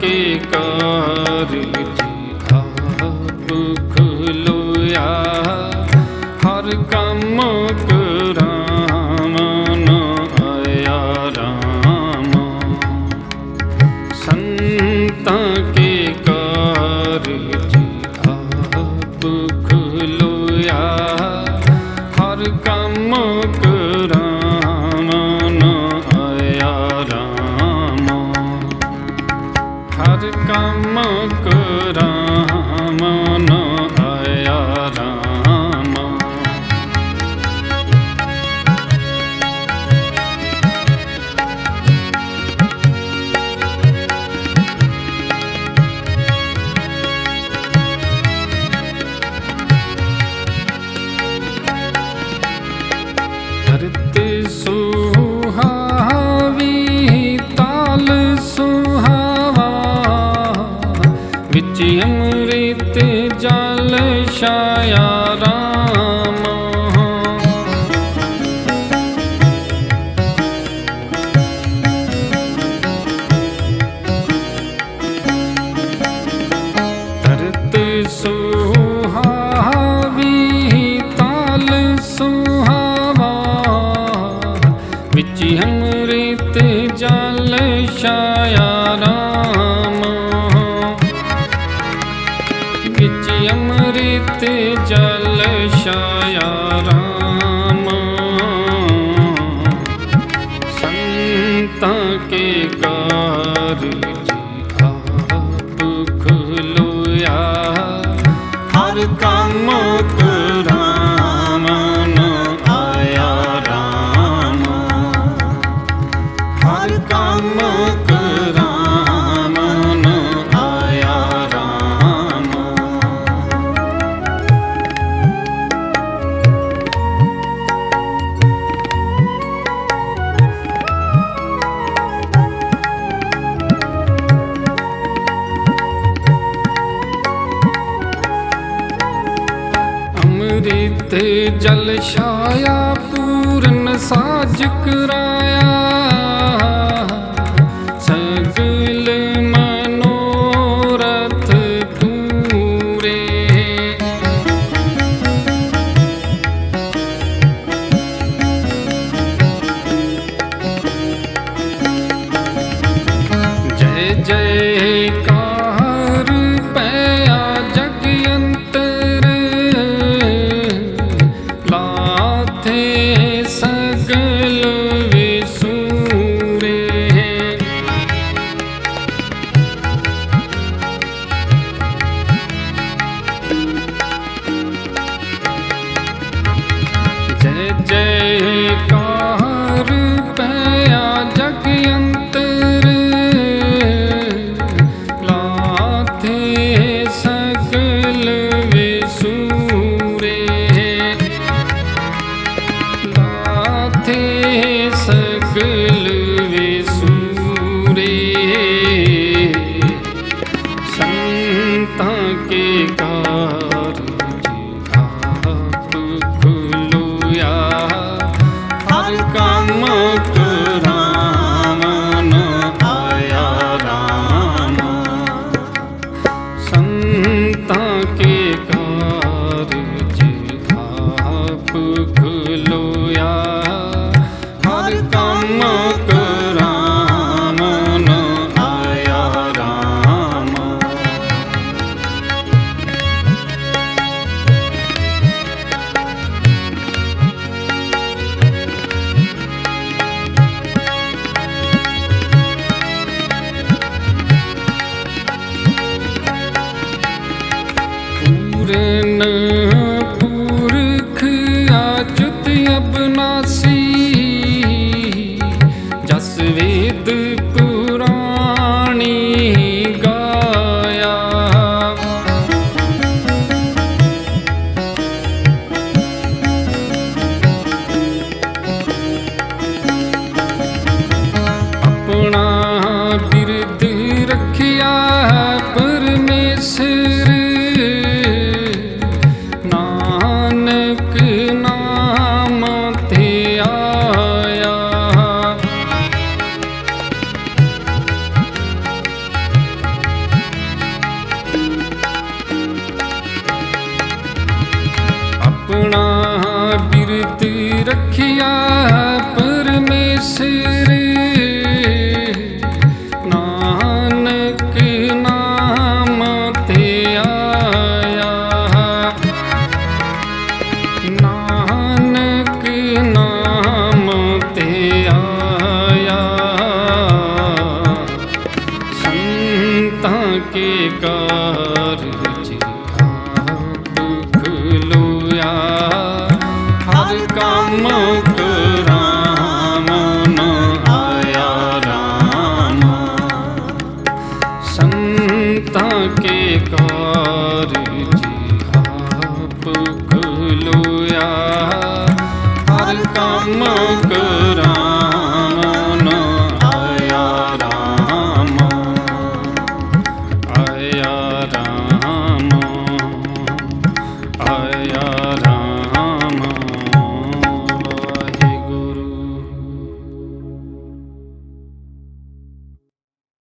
ਕੇ ਕਾਰਜ ਆਪ ਖਲੋਇਆ ਹਰ ਕੰਮ ਹਰ ਕੰਮ ਕਰਾਂ ਮਨ ਆਇਆ ਰਾਂ ਚਿਤ ਜਲ ਛਾਇਆ ਰਾਮ। ਸੰਤਾਂ ਕੇ ਕਾਰ ਰੀਤੇ ਜਲ ਛਾਇਆ ਪੂਰਨ ਸਾਜ ਕਰਾਇਆ ਸਗਲ ਕੀਰਤੀ ਰੱਖਿਆ ਪਰਮੇਸ਼ਰ। ਨਾਨਕ ਨਾਮ ਨਾਨਕ ਨਾਮ ਕੇ ਕੰਮ ਕਰਾਮਨ